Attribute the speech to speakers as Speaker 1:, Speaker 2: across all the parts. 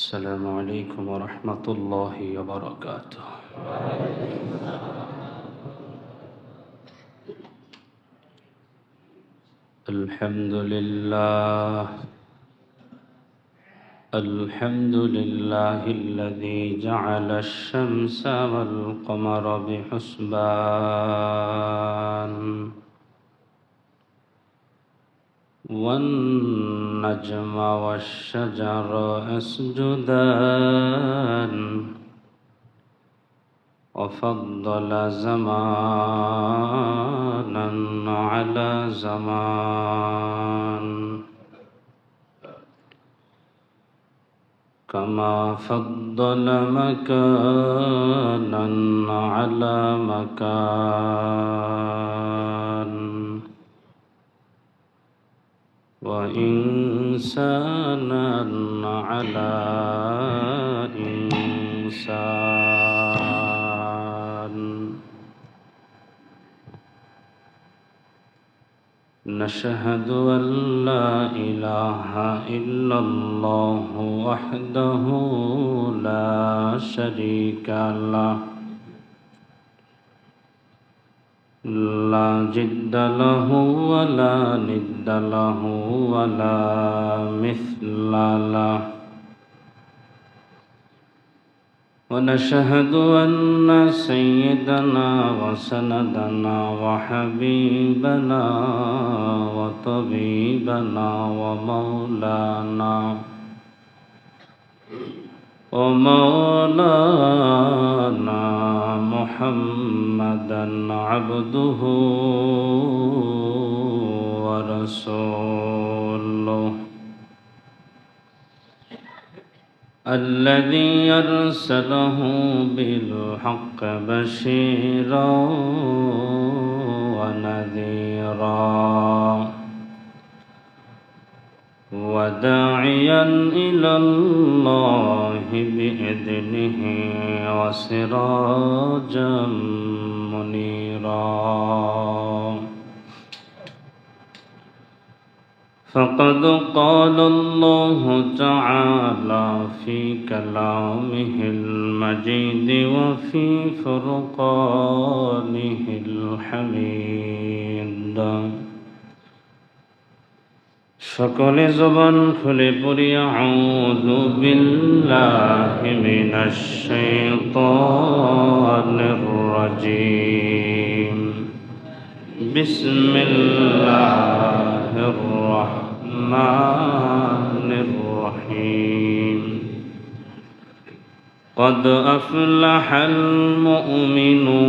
Speaker 1: السلام عليكم ورحمة الله وبركاته. الحمد لله. الحمد لله الذي جعل الشمس والقمر بحسبان. والنجم والشجر يسجدان وفضل زمانا على زمان. كما فضل مكانا على مكان. وإنسانا على إنسان. نشهد أن لا إله إلا الله وحده لا شريك له لا جد له ولا ند له ولا مثل له ونشهد أن سيدنا وسندنا وحبيبنا وطبيبنا ومولانا ومولانا محمدا عبده ورسوله. الذي أرسله بالحق بشيرا ونذيرا. وداعيا إلى الله بإذنه وسراجا منيرا. فقد قال الله تعالى في كلامه المجيد وفي فرقانه الحميد. সকলে জবান খুলে পড়ি আউযু বিল্লাহি মিনাশ শাইতানির রাজিম বিসমিল্লাহির রাহমানির রহিম قد أفلح المؤمنون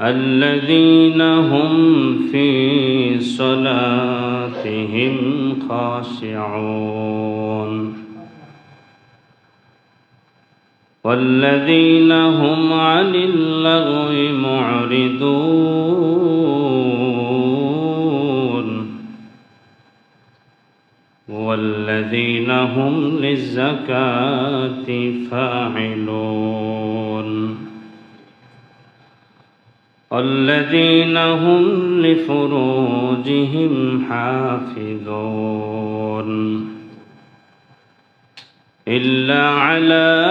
Speaker 1: الذين هم في صلاتهم خاشعون. والذين هم عن اللغو معرضون. والذين هم للزكاة فاعلون. الذين هم لفروجهم حافظون إلا على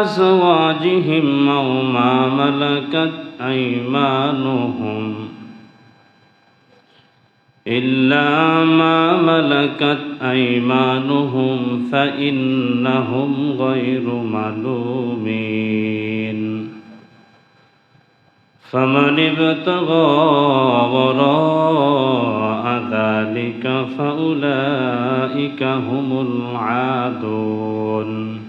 Speaker 1: أزواجهم أو ما ملكت أيمانهم إلا ما ملكت أيمانهم فإنهم غير ملومين فمن ابتغى وراء ذلك فأولئك هم العادون.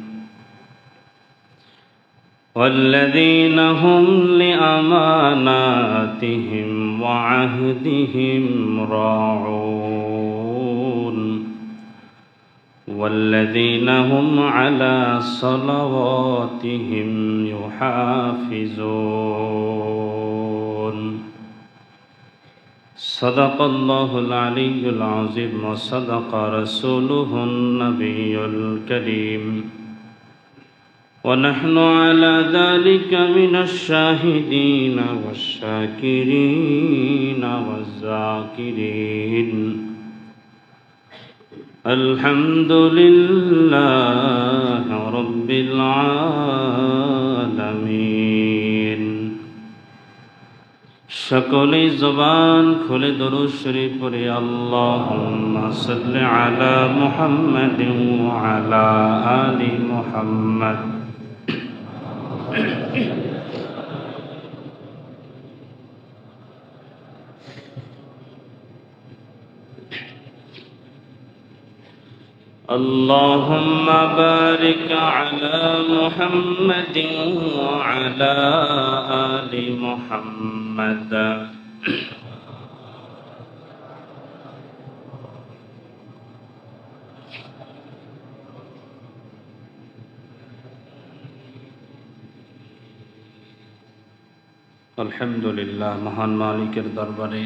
Speaker 1: والذين هم لأماناتهم وعهدهم راعون. والذين هم على صلواتهم يحافظون. صدق الله العلي العظيم وصدق رسوله النبي الكريم. ونحن على ذلك من الشاهدين والشاكرين والذاكرين. الحمد لله رب العالمين সকলে জবান খুলে দরুদ শরীফ পড়ে আল্লাহুম্মা সাল্লি আলা মুহাম্মাদিন ওয়া আলা আলি মুহাম্মাদ اللهم بارك على محمد وعلى آل محمد আলহামদুলিল্লাহ মহান মালিকের দরবারে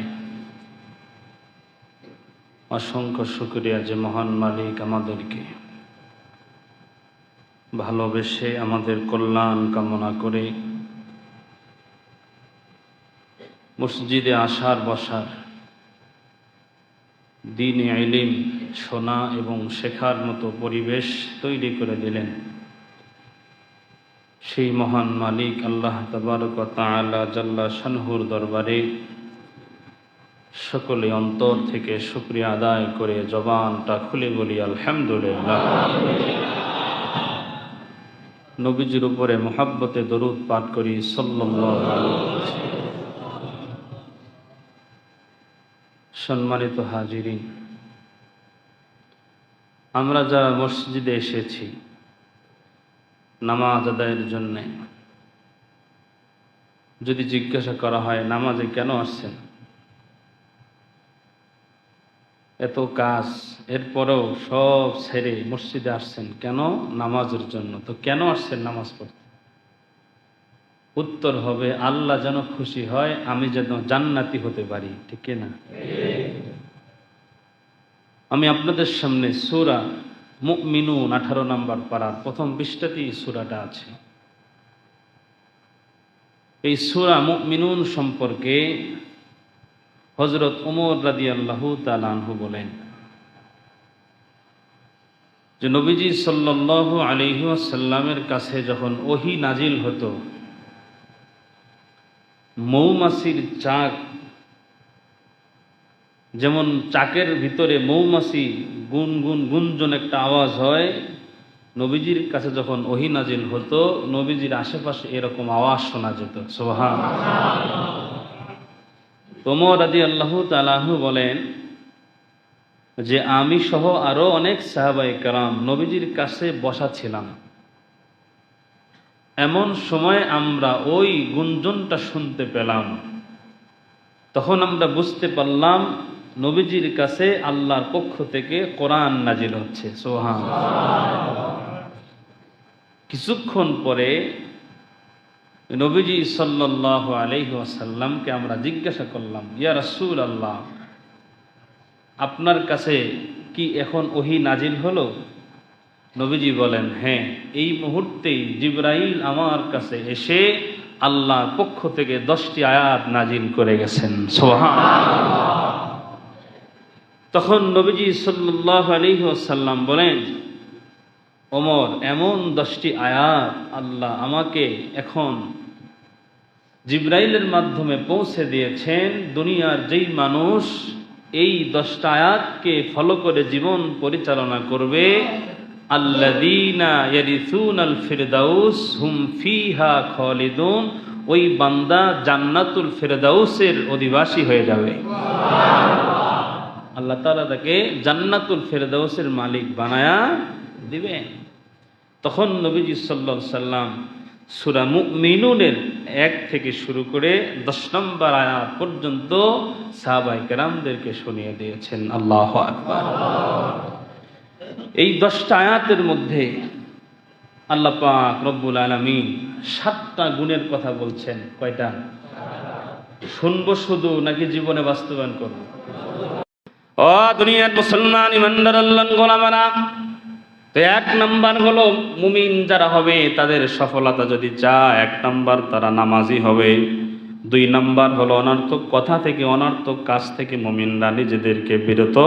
Speaker 1: অসংখ্য শুক্রিয়া যে মহান মালিক আমাদেরকে। ভালোবেসে আমাদের কল্যাণ কামনা করে মসজিদে আসার বসার, দিন এলিম শোনা এবং শেখার মতো পরিবেশ তৈরি করে দিলেন। সেই মহান মালিক আল্লাহ তবারক তাআলা জাল্লা শানহুর দরবারে সকলে অন্তর থেকে শুক্রিয়া আদায় করে জবানটা খুলে বলি, আলহামদুলিল্লাহ। নবীজির উপরে মোহাব্বতে দরুদ পাঠ করি, সাল্লাল্লাহু সম্মানিত হাজিরিন, আমরা যারা মসজিদে এসেছি নামাজ আদায়ের জন্যে, যদি জিজ্ঞাসা করা হয়, নামাজে কেন আসছেন? এত কাজ, এরপরেও সব ছেড়ে মসজিদে আসছেন কেন? নামাজের জন্য। তো কেন আসছেন নামাজ পড়তে? উত্তর হবে, আল্লাহ যেন খুশি হয়, আমি যেন জান্নাতি হতে পারি। ঠিক না? আমি আপনাদের সামনে সুরা মুমিনুন আঠারো নাম্বার পাড়ার প্রথম পৃষ্ঠাতেই সুরাটা আছে। এই সুরা মুমিনুন সম্পর্কে হজরত উমর রাদি আল্লাহ বলেন যে নবীজি সাল্লাহ আলিহাসাল্লামের কাছে যখন ওহি নাজিল হতো, মৌমাছির চাক, যেমন চাকের ভিতরে মৌমাছি গুন গুন গুঞ্জন একটা আওয়াজ হয়, নবীজির কাছে যখন ওহি নাজিল হতো, নবীজির আশেপাশে এরকম আওয়াজ শোনা যেত। সোহান তোমর আদি আল্লাহ তালাহু বলেন যে আমি সহ আরও অনেক সাহাবাই কারাম নবীজির কাছে বসা ছিলাম। এমন সময় আমরা ওই গুঞ্জনটা শুনতে পেলাম। তখন আমরা বুঝতে পারলাম নবীজির কাছে আল্লাহর পক্ষ থেকে কোরআন নাজিল হচ্ছে। সোহান কিছুক্ষণ পরে নবীজি সাল্লাহ আলহি আসাল্লামকে আমরা জিজ্ঞাসা করলাম, ইয়া রাসুল আল্লাহ আপনার কাছে কি এখন ওহি নাজিল হলো? নবীজি বলেন হ্যাঁ এই মুহূর্তেই জিব্রাইল আমার কাছে এসে আল্লাহর পক্ষ থেকে দশটি আয়াত নাজিল করে গেছেন। সোহা তখন নবীজি সাল্লাহ আলহি আসাল্লাম বলেন ওমর, এমন দশটি আয়াত আল্লাহ আমাকে এখন জিব্রাইলের মাধ্যমে পৌঁছে দিয়েছেন। দুনিয়ার যেই মানুষ এই দশটা আয়াতকে ফলো করে জীবন পরিচালনা করবে ফিরদাউস, হুম ফিহা খালিদুন, ওই বান্দা জান্নাতুল ফিরদাউসের অধিবাসী হয়ে যাবে। আল্লাহ তাআলা তাকে জান্নাতুল ফেরদাউসের মালিক বানায়া দিবেন। তখন নবীজি সাল্লা সাল্লাম সুরা মুমিনুনের এক থেকে শুরু করে দশ নম্বর আয়াত পর্যন্ত সাহাবাই কেরামদেরকে শুনিয়ে দিয়েছেন। আল্লাহ আকবার। এই দশটা আয়াতের মধ্যে আল্লাহ পাক রব্বুল আলমিন সাতটা গুণের কথা বলছেন। কয়টা? শুনব শুধু নাকি জীবনে বাস্তবায়ন করব? ও দুনিয়ার মুসলমান ইমানদার আল্লাহ গোলামারা তো এক নাম্বার হলো মুমিন যারা হবে, তাদের সফলতা যদি চায়, এক নাম্বার তারা নামাজি হবে। দুই নাম্বার হলো অনর্থক কথা থেকে, অনর্থক কাজ থেকে মুমিনরা নিজেদেরকে বিরত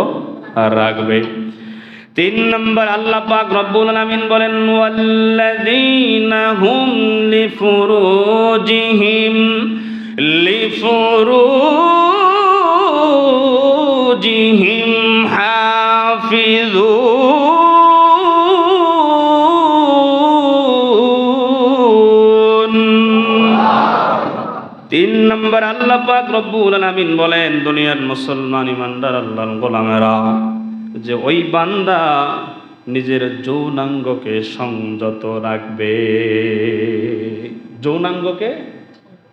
Speaker 1: রাখবে। তিন নম্বর আল্লাহ পাক রব্বুল আলামিন বলেন, ওয়াল্লাযীনা হুম লিফুরুজিহিম লিফুরুজিহিম আল্লাহ পাক রব্বুল আলামিন বলেন, দুনিয়ার মুসলমান ইমানদার আল্লাহর গোলামেরা, যে ওই বান্দা নিজের যৌনাঙ্গকে সংযত রাখবে। যৌনাঙ্গকে,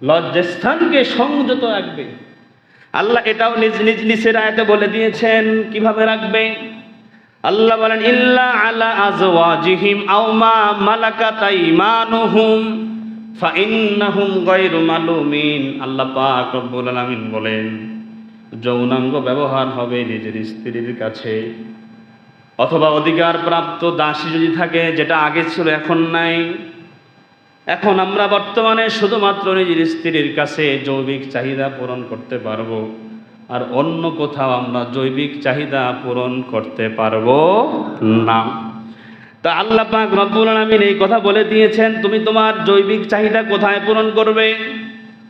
Speaker 1: লজ্জাস্থানকে সংযত রাখবে। আল্লাহ এটাও নিজ নিজ নিচের আয়াতে বলে দিয়েছেন, কীভাবে রাখবে? আল্লাহ বলেন, ইল্লা আলা আজওয়াজিহিম আও মা মালাকাত আইমানুহুম। ফাইন্নাহুম গায়রু মালুমিন, আল্লাহ পাক রব্বুল আলামিন বলেন, যৌনাঙ্গ ব্যবহার হবে নিজের স্ত্রীর কাছে। অথবা অধিকার প্রাপ্ত দাসী যদি থাকে, যেটা আগে ছিল, এখন নাই। এখন আমরা বর্তমানে শুধুমাত্র নিজের স্ত্রীর কাছে জৈবিক চাহিদা পূরণ করতে পারব, আর অন্য কোথাও আমরা জৈবিক চাহিদা পূরণ করতে পারব না। তা আল্লাহ পাক রব্বুল আলামিন এই কথা বলে দিয়েছেন, তুমি তোমার জৈবিক চাহিদা কোথায় পূরণ করবে?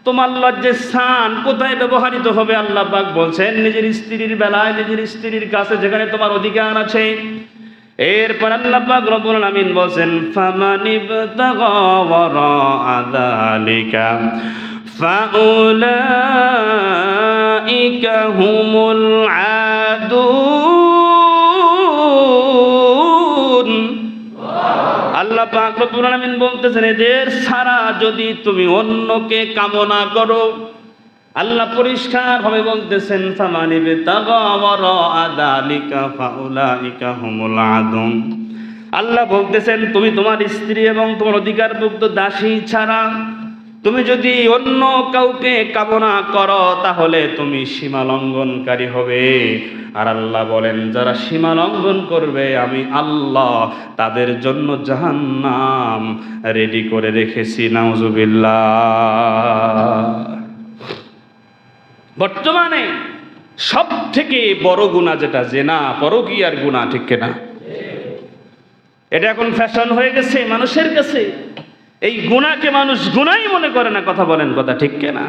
Speaker 1: তোমার লজ্জের স্থান কোথায় ব্যবহৃত হবে? আল্লাহ পাক বলছেন, নিজের স্ত্রীর বেলায়, নিজের স্ত্রীর কাছে যেখানে তোমার অধিকার আছে। এরপর আল্লাহ পাক রব্বুল আলামিন ওয়ারাআ যালিকা, ফাউলাইকা হুমুল আদুন পাক রব্বুল আলামিন বলতেছেন, এদের সারা যদি তুমি অন্যকে কামনা করো, আল্লাহ পরিষ্কার ভাবে বলতেছেন ফামানিবে তাগাওয়ার আদালিকা ফাউলাইকা হুমুল আদম। আল্লাহ বলতেছেন, তুমি তোমার স্ত্রী এবং তোমার অধিকারভুক্ত দাসী ছাড়া তুমি যদি অন্য কাউকে কামনা করো, তাহলে তুমি সীমা লঙ্ঘনকারী হবে। আর আল্লাহ বলেন, যারা সীমা লঙ্ঘন করবে, আমি আল্লাহ তাদের জন্য জাহান্নাম রেডি করে রেখেছি, নাউজুবিল্লাহ। বর্তমানে সব থেকে বড় গুণা যেটা, জেনা পরকীয়ার গুণা ঠিক কিনা? এটা এখন ফ্যাশন হয়ে গেছে, মানুষের কাছে। এই গুণাকে মানুষ গুণাই মনে করে না, কথা বলেন কথা ঠিক কিনা?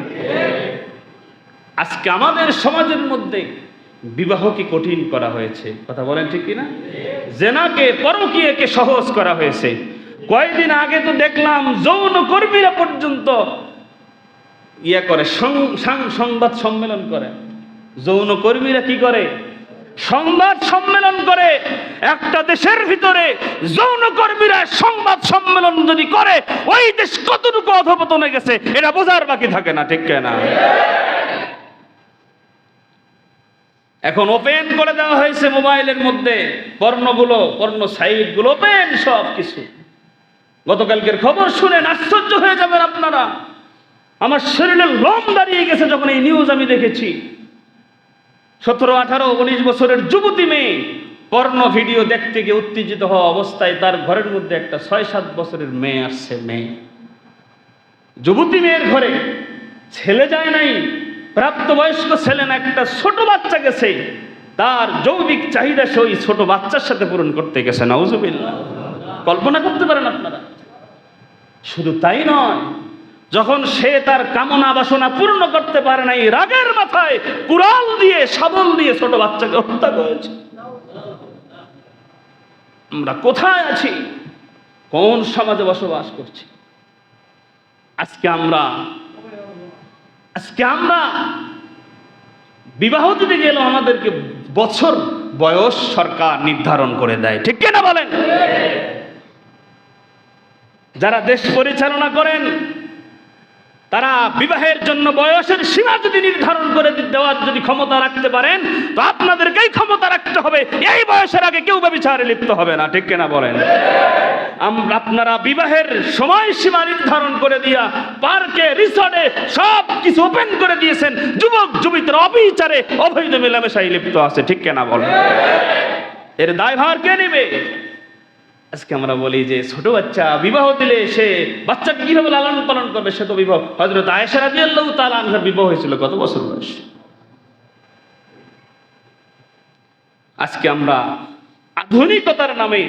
Speaker 1: আজকে আমাদের সমাজের মধ্যে বিবাহকে কঠিন করা হয়েছে, কথা বলেন ঠিক কিনা? জেনাকে, পরকীয়াকে সহজ করা হয়েছে। কয়েকদিন আগে তো দেখলাম যৌন কর্মীরা পর্যন্ত ইয়া করে সংবাদ সম্মেলন করে। যৌন কর্মীরা কি করে? সংবাদ সম্মেলন করে, একটা দেশের ভিতরে যৌন কর্মীরা সংবাদ সম্মেলন যদি করে, ওই দেশ কতটুকু অধপতনে গেছে, এটা বোঝার বাকি থাকে না, ঠিক না এখন ওপেন করে দেওয়া হয়েছে মোবাইলের মধ্যে পর্ণগুলো পর্ণ সাইটগুলো ওপেন সব কিছু গতকালকের খবর শুনেন, আশ্চর্য হয়ে যাবেন আপনারা। আমার শরীরে লোম দাঁড়িয়ে গেছে যখন এই নিউজ আমি দেখেছি। সতেরো, আঠারো, উনিশ বছরের যুবতী মেয়ে পর্ণ ভিডিও দেখতে গিয়ে উত্তেজিত হওয়া অবস্থায় তার ঘরের মধ্যে একটা ছয়, সাত বছরের মেয়ে আসছে, মেয়ে। যুবতী মেয়ের ঘরে ছেলে যায় নাই, প্রাপ্তবয়স্ক ছেলে না, একটা ছোট বাচ্চা গেছে। তার যৌবিক চাহিদা সে ওই ছোট বাচ্চার সাথে পূরণ করতে গেছে, নাউজুবিল্লাহ। কল্পনা করতে পারেন আপনারা। শুধু তাই নয় যখন সে তার কামনা বাসনা পূর্ণ করতে পারে নাই, রাগের মাথায় কুড়াল দিয়ে শাবল দিয়ে ছোট বাচ্চাকে হত্যা করেছে। আমরা কোথায় আছি? কোন সমাজে বসবাস করছি? আজকে আমরা আজকে আমরা বিবাহ দিতে গেলেও আমাদেরকে বছর বয়স সরকার নির্ধারণ করে দেয়। ঠিক কিনা বলেন? যারা দেশ পরিচালনা করেন তারা বিবাহের জন্য বয়সের সীমা যদি নির্ধারণ করে দেওয়ার যদি ক্ষমতা রাখতে পারেন, তো আপনাদেরকেই ক্ষমতা রাখতে হবে। এই বয়সের আগে কেউ ব্যবচারে লিপ্ত হবে না, ঠিক কেনা বলেন? আপনারা বিবাহের সময়সীমা নির্ধারণ করে দিয়া পার্কে, রিসর্টে সব কিছু ওপেন করে দিয়েছেন। যুবক, যুবিতরা অবিচারে অবৈধ মেলামেশাই লিপ্ত আছে, ঠিক কেনা বলেন? এর দায়ভার কে নেবে? আজকে আমরা বলি যে ছোট বাচ্চা বিবাহ দিলে সে বাচ্চাকে কীভাবে লালন পালন করবে সে তো বিবাহ। হজরত আয়েশা রাজি আল্লাহ আনহার বিবাহ হয়েছিল কত বছর বয়স? আজকে আমরা আধুনিকতার নামে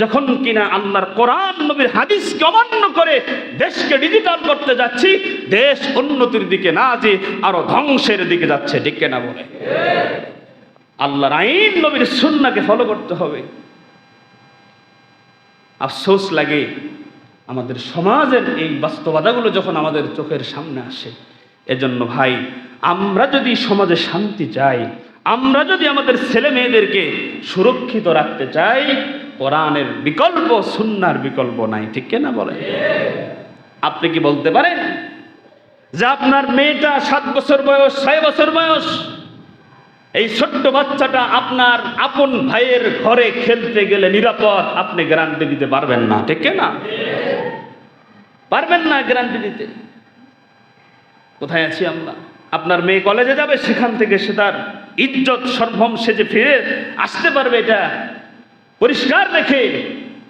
Speaker 1: যখন কিনা আল্লাহর কোরআন, নবীর হাদিসকে অমান্য করে দেশকে ডিজিটাল করতে যাচ্ছি, দেশ উন্নতির দিকে না যে আরও ধ্বংসের দিকে যাচ্ছে, ঠিক না বলে? আল্লাহর আইন, নবীর সুন্নাকে ফলো করতে হবে। আফসোস লাগে আমাদের সমাজের এই বাস্তবতাগুলো যখন আমাদের চোখের সামনে আসে। এজন্য ভাই, আমরা যদি সমাজে শান্তি চাই, আমরা যদি আমাদের ছেলে মেয়েদেরকে সুরক্ষিত রাখতে চাই, কোরআনের বিকল্প, সুন্নার বিকল্প নাই, ঠিক না বলে আপনি কি বলতে পারেন যে আপনার মেয়েটা সাত বছর বয়স, ছয় বছর বয়স? এই ছোট্ট বাচ্চাটা আপনার আপন ভাইয়ের ঘরে খেলতে গেলে নিরাপদ, আপনি গ্যারান্টি দিতে পারবেন না, ঠিক না? পারবেন না গ্যারান্টি দিতে। কোথায় আছি আমরা? আপনার মেয়ে কলেজে যাবে, সেখান থেকে সে তার ইজ্জত, সর্বম সে যে ফিরে আসতে পারবে এটা পরিষ্কার রেখে,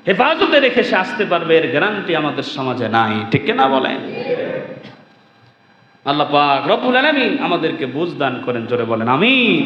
Speaker 1: হেফাজতে রেখে সে আসতে পারবে, এর গ্যারান্টি আমাদের সমাজে নাই, ঠিক না বলেন? আল্লাহ পাক রব্বুল আলামিন আমাদেরকে বুঝ দান করেন জোরে বলেন আমিন।